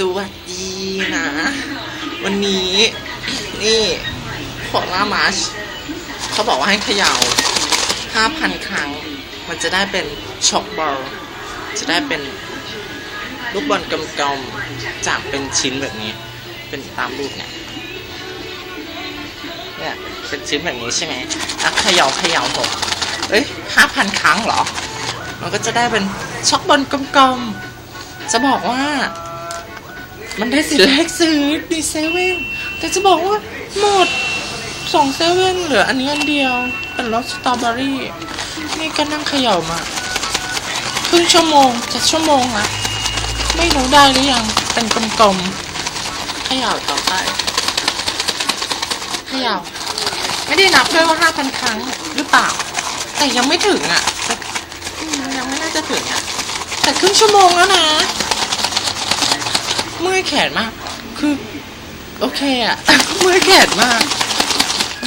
สวัสดีนะ วันนี้นี่โคล่ามาชเขาบอกว่าให้เขย่า 5,000 ครั้ง มันจะได้เป็นช็อกบอล จะได้เป็นลูกบอลกลมๆจากเป็นชิ้นแบบนี้ เป็นตามรูปเนี่ยเนี่ยเป็นชิ้นแบบนี้ใช่ไหมอะเขย่าเขย่าผมเอ้ย5,000 ครั้งเหรอ มันก็จะได้เป็นช็อกบอลกลมๆจะบอกว่า มันได้สิแรกซื้อดีเซเว่นแต่จะบอกว่าหมดสองเซเว่นเหลืออันนี้อันเดียว เป็นรสสตรอเบอรี่ นี่ก็นั่งเขย่ามาครึ่งชั่วโมงจะชั่วโมงละไม่รู้ได้หรือยัง เป็นกลมๆเขย่าต่อไปเขย่าไม่ได้นับด้วยว่าห้าพันครั้งหรือเปล่า แต่ยังไม่ถึงอะแต่อืมยังไม่น่าจะถึงอะ แต่ครึ่งชั่วโมงแล้วนะ เมื่อยแขนมาก คือ โอเคอะเมื่อยแขนมาก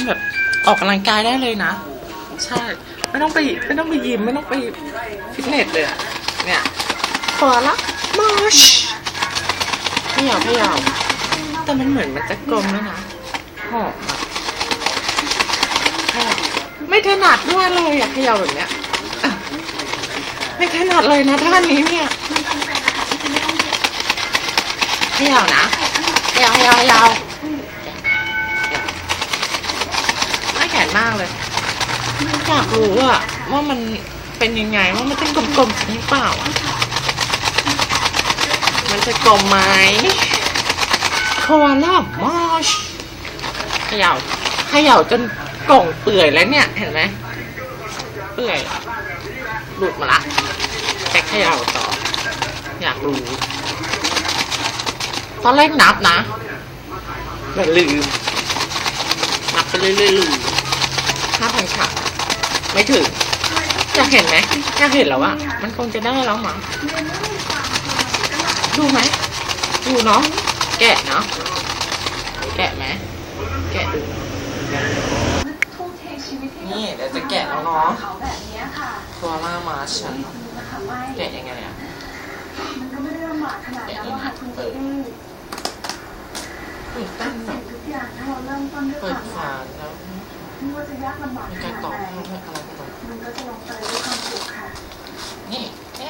แบบออกกำลังกายได้เลยนะ ใช่ ไม่ต้องไปไม่ต้องไปยิมไม่ต้องไปฟิตเนสเลยอะเนี่ยพอละมาชขยับขยับแต่มันเหมือนมันจะกลมแล้วนะหอมอะไม่ถนัดด้วยเลยอะขยับแบบเนี้ยไม่ถนัดเลยนะท่านนี้เนี่ย เที่ยวนะเที่ยวเที่ยวเที่ยวน่าแขนมากเลยอยากรู้อะว่ามันเป็นยังไงว่ามันจะกลมๆจริงหรือเปล่าอะมันจะกลมไหมโคอาล่ามอชเขย่าเขย่าจนกล่องเปื่อยแล้วเนี่ย เห็นไหมเปื่อยหลุดมาละแต่เขย่าต่อ อยากรู้ ตอนแรกนับนะแต่ลืม นับไปเรื่อยๆลืมห้าพันค่ะไม่ถึงอยากเห็นไหมอยากเห็นแล้วอะมันคงจะได้แล้วมั้งดูไหมดูเนาะแกะเนาะแกะไหมแกะดูทุ่มเทชีวิตให้นี่เดี๋ยวจะแกะแล้วเนาะเขาแบบเนี้ยค่ะตัวล่ามาฉันนะคะไม่แกะยังไงอะมันก็ไม่ได้ลำบากขนาด นั้นหรอกค่ะคุณเจดี้ตื่นเต้นสิ่อะงทุกอย่างถ้าเราเริ่มต้นด้วยเปิคดวามรัฝากแล้วไม่ว่าจะยากลำบากมีขการนาดต่อไหนให้อะไรต่อมันก็จะลงไปด้วยความสุขค่ะ นี่นี่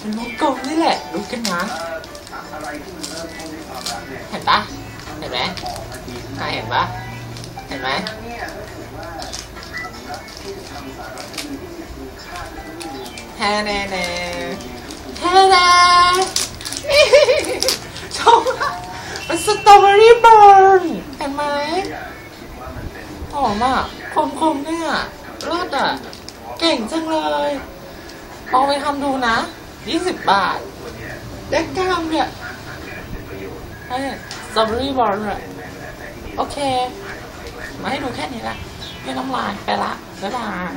มันลูกกลมนี่แหละดูกันนะเห็นปะเห็นไหมใครเห็นปะเห็นไหมแฮ่แน่แน่แฮ่แน่ชอบมากเป็นส ตรอเบอรี่เบิร์นเห็นไหมหอมอะคมๆเนี่ยรสอะ เก่งจังเลยลองไปทำดูนะ20บาทได้กล้ามเนี่ยเฮ้สตรอเบอรี่บอลเลยโอเค มาให้ดูแค่นี้ละไม่น้ำลายไปละบ๊ายบาย